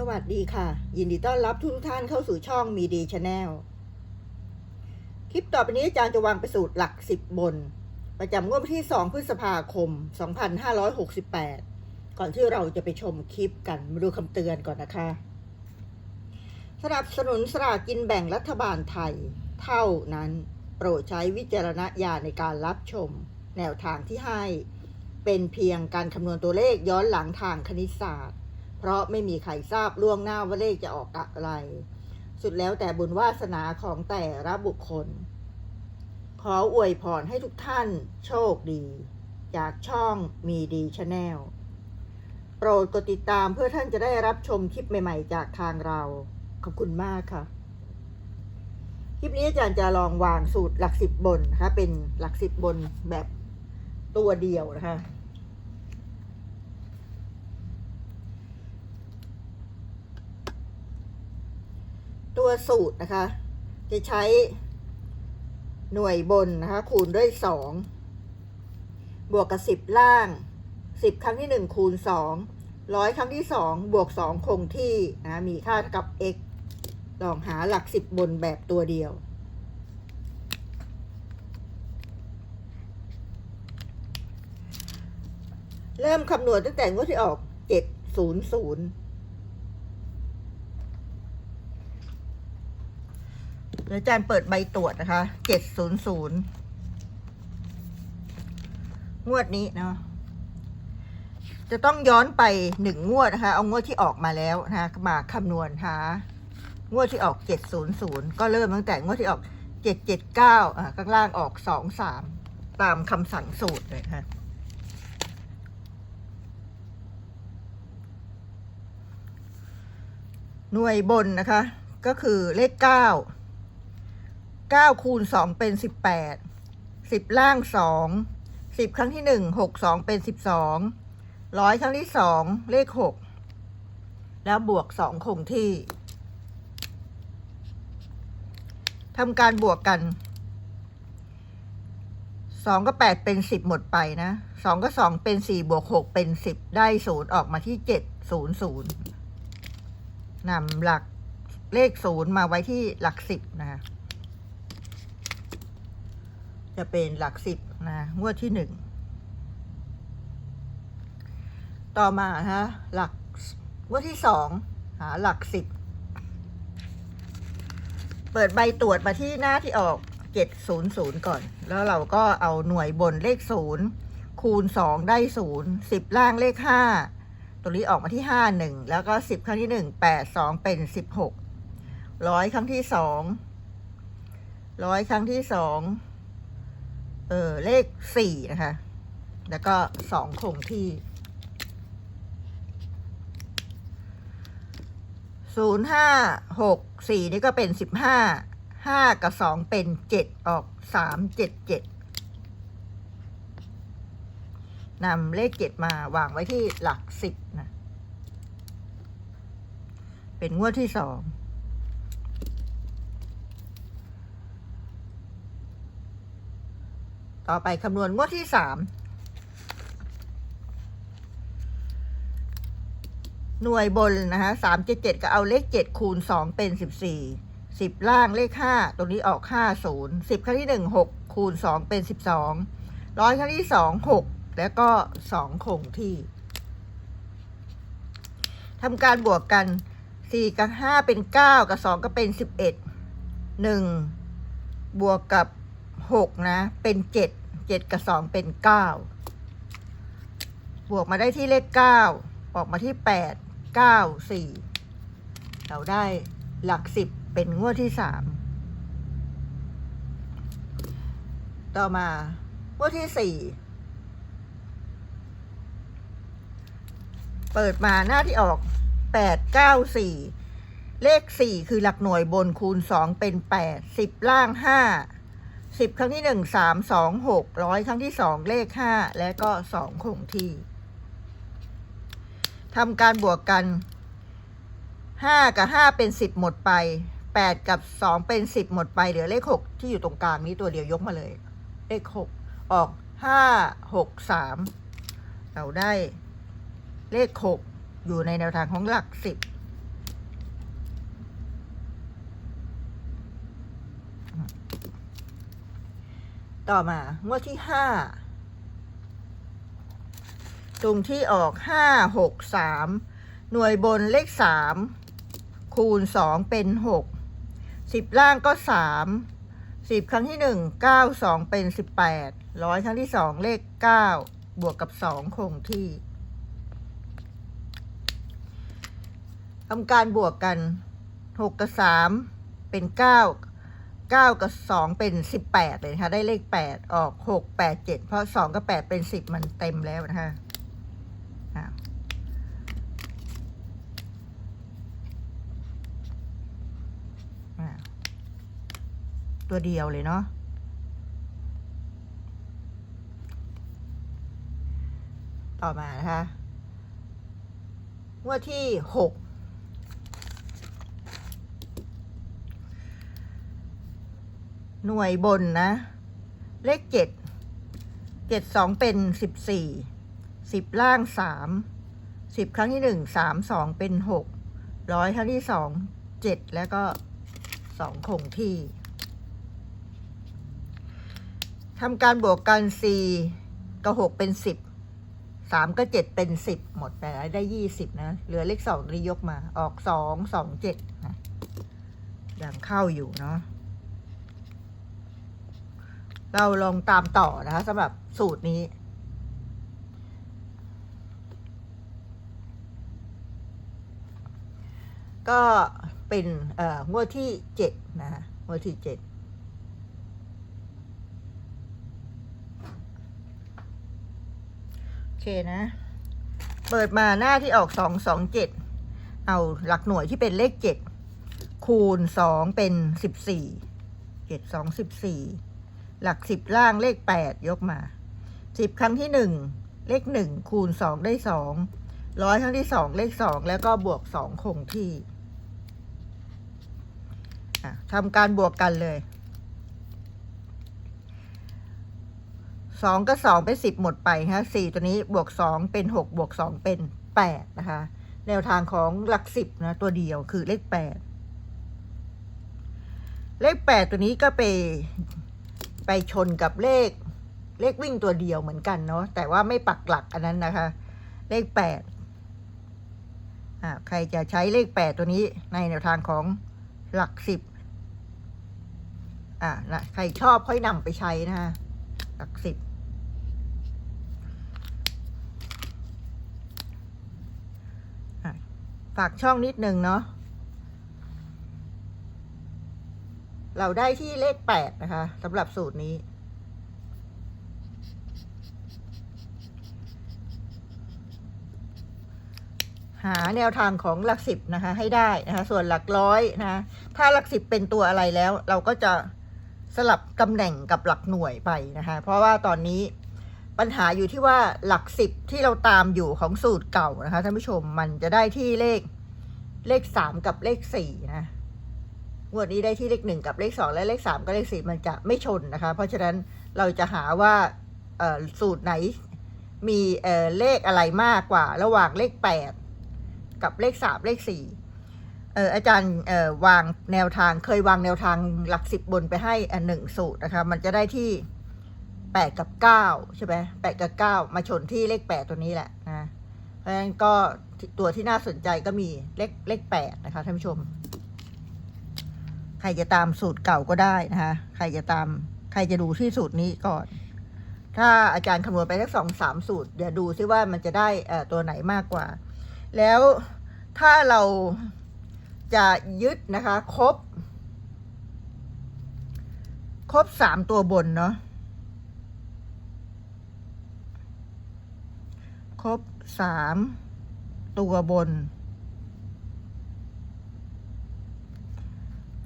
สวัสดีค่ะ ยินดีต้อนรับทุกท่านเข้าสู่ช่องมีดีชาแนลคลิปต่อไปนี้อาจารย์จะวางไปสูตรหลักสิบบน ประจำงวดวันที่ 2 พฤษภาคม 2568 ก่อนที่เราจะไปชมคลิปกัน มาดูคำเตือนก่อนนะคะสนับสนุนสลากกินแบ่งรัฐบาลไทย เท่านั้น โปรดใช้วิจารณญาณในการรับชม แนวทางที่ให้ เป็นเพียงการคำนวณตัวเลขย้อนหลังทางคณิตศาสตร์ เพราะไม่มีใครทราบล่วงหน้าว่าเลขจะออกอะไร สุดแล้วแต่บุญวาสนาของแต่ละบุคคล ขออวยพรให้ทุกท่านโชคดี จากช่องมีดีชาแนลโปรดกดติดตามเพื่อท่านจะได้รับชมคลิปใหม่ ๆ จากทางเรา ขอบคุณมากค่ะ คลิปนี้อาจารย์จะลองวางสูตรหลักสิบบนนะคะ เป็นหลักสิบบนแบบตัวเดียวนะคะ ตัวสูตรนะคะ จะใช้หน่วยบนนะคะ คูณด้วยสองบวกกับสิบล่างสิบครั้งที่หนึ่งคูณสองร้อยครั้งที่สองบวกสองคงที่นะมีค่ากับ x ลองหาหลักสิบบนแบบตัวเดียวเริ่มคำนวณตั้งแต่งวดที่ออก 700 เดี๋ยวอาจารย์เปิดใบตรวจนะคะเจ็ดศูนย์ศูนย์งวดนี้เนาะจะต้องย้อนไปหนึ่งงวดนะคะ เอางวดที่ออกมาแล้วนะคะมาคำนวณหางวดที่ออกเจ็ดศูนย์ศูนย์ก็เริ่มตั้งแต่งวดที่ออกเจ็ดเจ็ดเก้าอ่าข้างล่างออกสองสามตามคำสั่งสูตรเลยค่ะหน่วยบนนะคะ ก็คือเลขเก้า เก้าคูณสองเป็นสิบแปดสิบล่างสองสิบครั้งที่หนึ่งหกสองเป็นสิบสองร้อยครั้งที่สองเลขหกแล้วบวกสองคงที่ทำการบวกกันสองก็แปดเป็นสิบหมดไปนะสองก็สองเป็นสี่บวกหกเป็นสิบได้ศูนย์ออกมาที่เจ็ดศูนย์ศูนย์นำหลักเลขศูนย์มาไว้ที่หลักสิบนะคะ จะเป็นหลักสิบนะงวดที่หนึ่งต่อมาฮะหลักงวดที่สองหาหลักสิบเปิดใบตรวจมาที่หน้าที่ออกเจ็ดศูนย์ศูนย์ก่อน แล้วเราก็เอาหน่วยบนเลขศูนย์คูณสองได้ศูนย์สิบล่างเลขห้าตัวนี้ออกมาที่ห้าหนึ่งแล้วก็สิบครั้งที่หนึ่งแปดสองเป็นสิบหกร้อยครั้งที่สองร้อยครั้งที่สอง เออเลขสี่นะคะ แล้วก็สองคงที่ศูนย์ห้าหกสี่นี่ก็เป็นสิบห้าห้ากับสองเป็นเจ็ดออกสามเจ็ดเจ็ดนำเลขเจ็ดมาวางไว้ที่หลักสิบนะ เป็นงวดที่สอง ต่อไปคำนวณงวดที่สามหน่วยบนนะคะสามเจ็ดเจ็ดก็เอาเลขเจ็ดคูณสองเป็นสิบสี่สิบล่างเลขห้าตรงนี้ออกห้าศูนย์สิบครั้งที่หนึ่งหกคูณสองเป็นสิบสองร้อยครั้งที่สองหกแล้วก็สองคงที่ทำการบวกกันสี่กับห้าเป็นเก้ากับสองก็เป็นสิบเอ็ดหนึ่งบวกกับ หกนะ เป็นเจ็ดเจ็ดกับสองเป็นเก้าบวกมาได้ที่เลขเก้าออกมาที่แปดเก้าสี่เราได้หลักสิบเป็นงวดที่สามต่อมางวดที่สี่เปิดมาหน้าที่ออกแปดเก้าสี่เลขสี่คือหลักหน่วยบนคูณสองเป็นแปดสิบล่างห้า สิบครั้งที่หนึ่งสามสองหกร้อยครั้งที่สองเลขห้าและก็สองคงที่ทำการบวกกันห้ากับห้าเป็นสิบหมดไปแปดกับสองเป็นสิบหมดไปเหลือเลขหกที่อยู่ตรงกลางนี้ตัวเดียวยกมาเลย เลขหกออกห้าหกสามเราได้เลขหกอยู่ในแนวทางของหลักสิบ ต่อมางวดที่ห้าตรงที่ออกห้าหกสามหน่วยบนเลขสามคูณสองเป็นหกสิบล่างก็สามสิบครั้งที่หนึ่งเก้าสองเป็นสิบแปดร้อยครั้งที่สองเลขเก้าบวกกับสองคงที่ทำการบวกกันหกกับสามเป็นเก้า 9 กับ 2 เป็น 18 เลยนะคะได้เลข 8 ออก 6 8 7 เพราะ 2 กับ 8 เป็น 10 มันเต็มแล้วนะคะตัวเดียวเลยเนาะต่อมานะคะงวดที่ 6 หน่วยบนนะ เลขเจ็ดเจ็ดสองเป็นสิบสี่สิบล่างสามสิบครั้งที่หนึ่งสามสองเป็นหกร้อยครั้งที่สองเจ็ดแล้วก็สองคงที่ทำการบวกกันสี่กับหกเป็นสิบสามก็เจ็ดเป็นสิบหมดไปแล้วได้ยี่สิบนะ เหลือเลขสองนี้ยกมาออกสองสองเจ็ดนะยังเข้าอยู่เนาะ เราลองตามต่อนะคะสำหรับสูตรนี้ ก็เป็นเอ่องวดที่เจ็ดนะคะงวดที่เจ็ดโอเคนะ เปิดมาหน้าที่ออกสองสองเจ็ดเอาหลักหน่วยที่เป็นเลขเจ็ดคูณสองเป็นสิบสี่เจ็ดสองสิบสี่ หลักสิบล่างเลขแปดยกมาสิบครั้งที่หนึ่งเลขหนึ่งคูณสองได้สองร้อยครั้งที่สองเลขสองแล้วก็บวกสองคงที่ทำการบวกกันเลยสองก็สองเป็นสิบหมดไปฮะสี่ตัวนี้บวกสองเป็นหกบวกสองเป็นแปดนะคะ แนวทางของหลักสิบนะตัวเดียวคือเลขแปดเลขแปดตัวนี้ก็ไป ไปชนกับเลขเลขวิ่งตัวเดียวเหมือนกันเนาะแต่ว่าไม่ปักหลักอันนั้นนะคะ เลขแปดอ่าใครจะใช้เลขแปดตัวนี้ในแนวทางของหลักสิบอ่านะใครชอบค่อยนำไปใช้นะคะหลักสิบฝากช่องนิดนึงเนาะ เราได้ที่เลขแปดนะคะสำหรับสูตรนี้ หาแนวทางของหลักสิบนะคะ ให้ได้นะคะ ส่วนหลักร้อยนะะถ้าหลักสิบเป็นตัวอะไรแล้ว เราก็จะสลับตำแหน่งกับหลักหน่วยไปนะคะ เพราะว่าตอนนี้ปัญหาอยู่ที่ว่าหลักสิบที่เราตามอยู่ของสูตรเก่านะคะท่านผู้ชมมันจะได้ที่เลขเลขสามกับเลขสี่นะ งวดนี้ได้ที่เลขหนึ่งกับเลขสองและเลขสามกับเลขสี่มันจะไม่ชนนะคะ เพราะฉะนั้นเราจะหาว่าสูตรไหนมีเเลขอะไรมากกว่า ระหว่างเลขแปดกับเลขสามเลขสี่อาจารย์วางแนวทางเคยวางแนวทางหลักสิบบนไปให้อันหนึ่งสูตรนะคะ มันจะได้ที่แปดกับเก้าใช่ไหมแปดกับเก้ามาชนที่เลขแปดตัวนี้แหละนะเพราะฉะนั้นก็ตัวที่น่าสนใจก็มีเลขเลขแปดนะคะท่านผู้ชม ใครจะตามสูตรเก่าก็ได้นะคะใครจะตามใครจะดูที่สูตรนี้ก่อน ถ้าอาจารย์คำนวณไปสักสองสามสูตร เดี๋ยวดูซิว่ามันจะได้เอตัวไหนมากกว่า แล้วถ้าเราจะยึดนะคะ ครบ ครบสามตัวบนเนาะครบสามตัวบน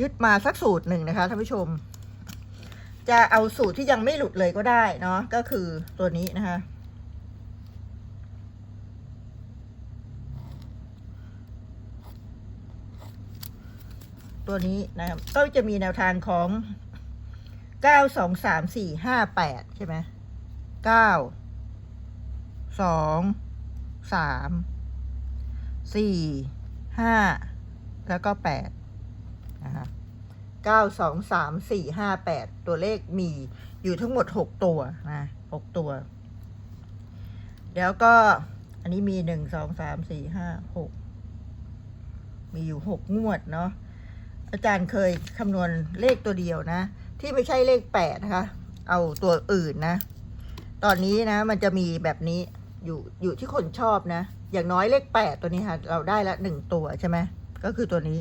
ยึดมาสักสูตรหนึ่งนะคะท่านผู้ชม จะเอาสูตรที่ยังไม่หลุดเลยก็ได้เนาะก็คือตัวนี้นะคะตัวนี้นะครับก็จะมีแนวทางของเก้าสองสามสี่ห้าแปดใช่ไหมเก้าสองสามสี่ห้าแล้วก็แปด นะคะเก้าสองสามสี่ห้าแปดตัวเลขมีอยู่ทั้งหมดหกตัวนะหกตัว แล้วก็อันนี้มีหนึ่งสองสามสี่ห้าหกมีอยู่หกงวดเนาะอาจารย์เคยคำนวณเลขตัวเดียวนะ ที่ไม่ใช่เลขแปดนะคะเอาตัวอื่นนะ ตอนนี้นะ มันจะมีแบบนี้อยู่อยู่ที่คนชอบนะ อย่างน้อยเลขแปดตัวนี้ค่ะ เราได้ละหนึ่งตัวใช่ไหมก็คือตัวนี้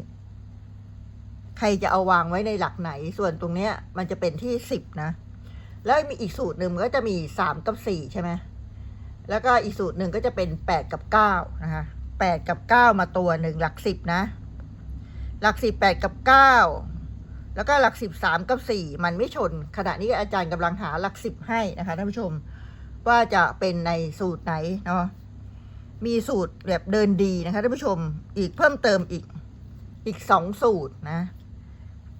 ใครจะเอาวางไว้ในหลักไหน ส่วนตรงเนี้ย มันจะเป็นที่สิบนะ แล้วมีอีกสูตรหนึ่งก็จะมีสามกับสี่ใช่ไหมแล้วก็อีกสูตรหนึ่งก็จะเป็นแปดกับเก้านะคะแปดกับเก้ามาตัวหนึ่งหลักสิบนะ หลักสิบแปดกับเก้าแล้วก็หลักสิบสามกับสี่มันไม่ชน ขณะนี้อาจารย์กำลังหาหลักสิบให้นะคะท่านผู้ชม ว่าจะเป็นในสูตรไหนเนาะมีสูตรแบบเดินดีนะคะท่านผู้ชมอีกเพิ่มเติมอีกอีกสองสูตรนะ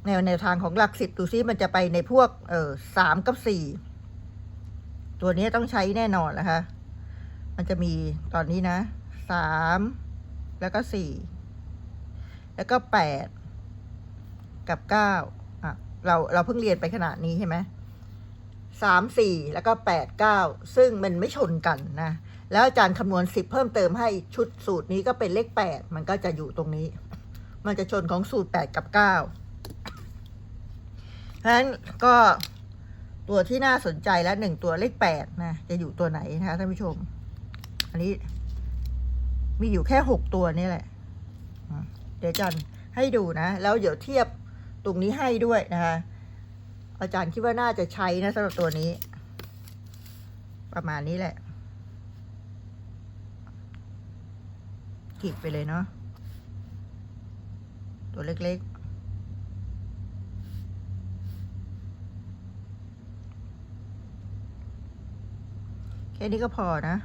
แนวแนวทางของหลักสิบดูซิมันจะไปในพวกเออสามกับสี่ตัวนี้ต้องใช้แน่นอนนะคะ มันจะมีตอนนี้นะสามแล้วก็สี่แล้วก็แปดกับเก้าอะเราเราเพิ่งเรียนไปขนาดนี้ใช่ไหมสามสี่แล้วก็แปดเก้าซึ่งมันไม่ชนกันนะ แล้วอาจารย์คำนวณสิบเพิ่มเติมให้ชุดสูตรนี้ก็เป็นเลขแปดมันก็จะอยู่ตรงนี้ มันจะชนของสูตรแปดกับเก้า เพราะฉะนั้นก็ตัวที่น่าสนใจแล้วหนึ่งตัวเลขแปดนะ จะอยู่ตัวไหนนะคะท่านผู้ชม อันนี้ มีอยู่แค่หกตัวนี่แหละ เดี๋ยวอาจารย์ให้ดูนะ แล้วเดี๋ยวเทียบตรงนี้ให้ด้วยนะคะ อาจารย์คิดว่าน่าจะใช้นะสำหรับตัวนี้ ประมาณนี้แหละขีดไปเลยเนาะตัวเล็กๆ ค่นี้ก็พอนะ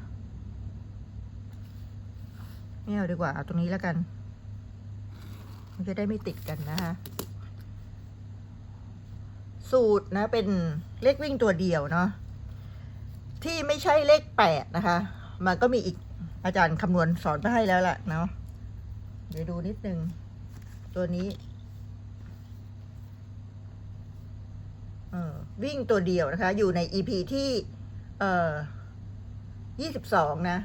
ไม่เอาดีกว่า เอาตรงนี้แล้วกัน มันจะได้ไม่ติดกันนะคะ สูตรนะเป็นเลขวิ่งตัวเดียวเนาะที่ไม่ใช่เลขแปดนะคะ มันก็มีอีกอาจารย์คำนวณสอนไปให้แล้วล่ะเนาะเดี๋ยวดูนิดนึง ตัวนี้เออวิ่งตัวเดียวนะคะ อยู่ใน EP ที่ เอ่อ ยี่สิบสองนะ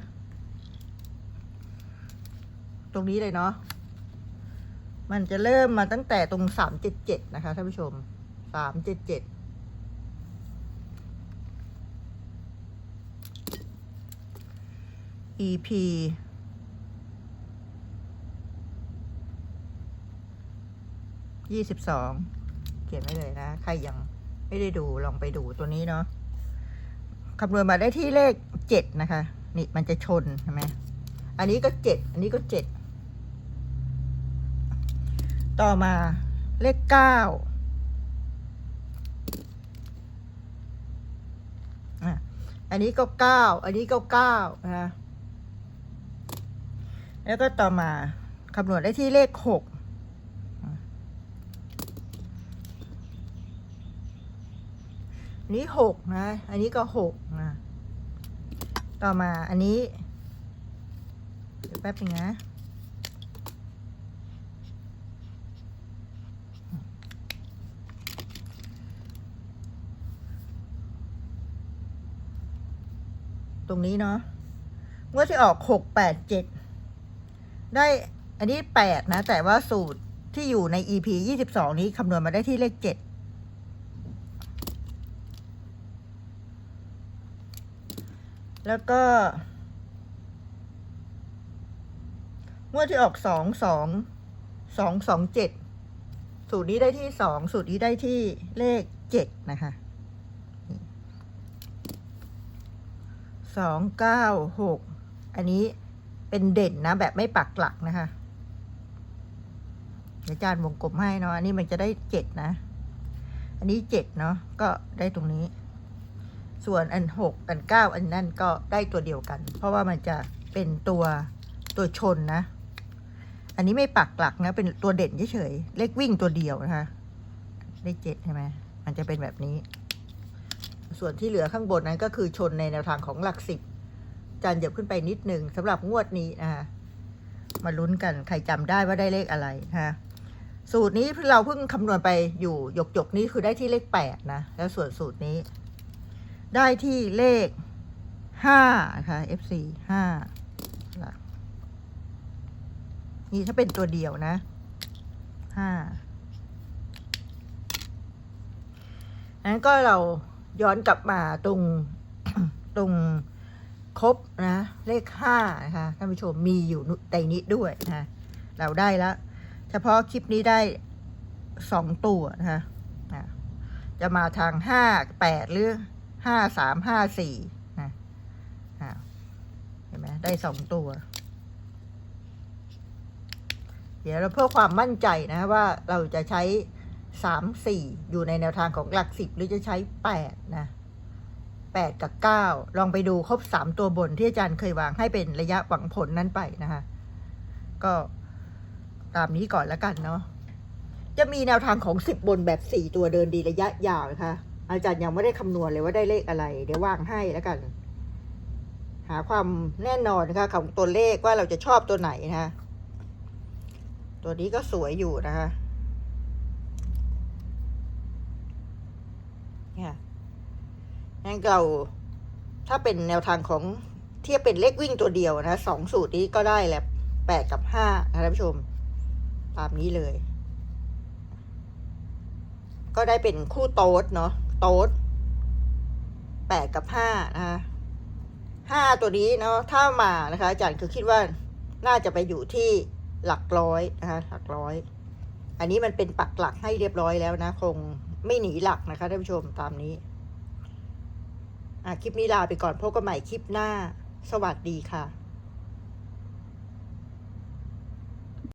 ตรงนี้เลยเนาะ มันจะเริ่มมาตั้งแต่ตรงสามเจ็ดเจ็ดนะคะท่านผู้ชมสามเจ็ดเจ็ด EP ยี่สิบสองเขียนไว้เลยนะ ใครยังไม่ได้ดูลองไปดูตัวนี้เนาะ คำนวณมาได้ที่เลขเจ็ดนะคะ นี่มันจะชนใช่ไหมอันนี้ก็เจ็ดอันนี้ก็เจ็ดต่อมาเลขเก้าอันนี้ก็เก้าอันนี้ก็เก้านะคะแล้วก็ต่อมาคำนวณได้ที่เลขหก นี้หกนะ อันนี้ก็หกนะ ต่อมาอันนี้ เดี๋ยวแป๊บนึงนะ ตรงนี้เนาะงวดที่ออกหกแปดเจ็ดได้อันนี้แปดนะ แต่ว่าสูตรที่อยู่ใน EP ยี่สิบสองนี้คำนวณมาได้ที่เลขเจ็ด แล้วก็ งวดที่ออกสองสองสองสองเจ็ดสูตรนี้ได้ที่สองสูตรนี้ได้ที่เลขเจ็ดนะคะสองเก้าหกอันนี้เป็นเด่นนะ แบบไม่ปักหลักนะคะเดี๋ยวอาจารย์วงกลมให้เนาะอันนี้มันจะได้เจ็ดนะ อันนี้เจ็ดเนาะก็ได้ตรงนี้ ส่วนอันหกอันเก้าอันนั่นก็ได้ตัวเดียวกัน เพราะว่ามันจะเป็นตัวตัวชนนะ อันนี้ไม่ปักหลักนะ เป็นตัวเด่นเฉยๆเลขวิ่งตัวเดียวนะคะเลขเจ็ดใช่ไหมมันจะเป็นแบบนี้ ส่วนที่เหลือข้างบนนั้นก็คือชนในแนวทางของหลักสิบจันเหยียบขึ้นไปนิดหนึ่งสำหรับงวดนี้นะคะมาลุ้นกันใครจำได้ว่าได้เลขอะไรนะคะสูตรนี้เราเพิ่งคำนวณไปอยู่หยกหยกๆนี่คือได้ที่เลขแปดนะแล้วส่วนสูตรนี้ ได้ที่เลขห้านะคะ FC ห้านี่ถ้าเป็นตัวเดียวนะห้านั้นก็เราย้อนกลับมาตรงตรงครบนะ เลขห้านะคะท่านผู้ชมมีอยู่ในนี้ด้วยนะเราได้แล้ว เฉพาะคลิปนี้ได้สองตัวนะคะอะจะมาทางห้าแปดหรือ ห้าสามห้าสี่นะเห็นไหมได้สองตัว เดี๋ยวเราเพื่อความมั่นใจนะว่าเราจะใช้สามสี่อยู่ในแนวทางของหลักสิบหรือจะใช้แปดนะแปดกับเก้าลองไปดูครบสามตัวบนที่อาจารย์เคยวางให้เป็นระยะหวังผลนั้นไปนะคะก็ตามนี้ก่อนแล้วกันเนาะจะมีแนวทางของสิบบนแบบสี่ตัวเดินดีระยะยาวนะคะ อาจารย์ยังไม่ได้คำนวณเลยว่าได้เลขอะไร เดี๋ยววางให้แล้วกัน หาความแน่นอนนะคะของตัวเลขว่าเราจะชอบตัวไหนนะคะตัวนี้ก็สวยอยู่นะคะเนี่ยงั้นเราถ้าเป็นแนวทางของเทียบเป็นเลขวิ่งตัวเดียวนะสองสูตรนี้ก็ได้แหละแปดกับห้านะท่านผู้ชม ตามนี้เลย ก็ได้เป็นคู่โต๊ดเนาะ โต๊ดแปดกับห้านะคะห้าตัวนี้เนาะถ้ามานะคะอาจารย์คือคิดว่าน่าจะไปอยู่ที่หลักร้อยนะคะหลักร้อย อันนี้มันเป็นปักหลักให้เรียบร้อยแล้วนะ คงไม่หนีหลักนะคะท่านผู้ชมตามนี้อะคลิปนี้ลาไปก่อนพบกันใหม่คลิปหน้า สวัสดีค่ะ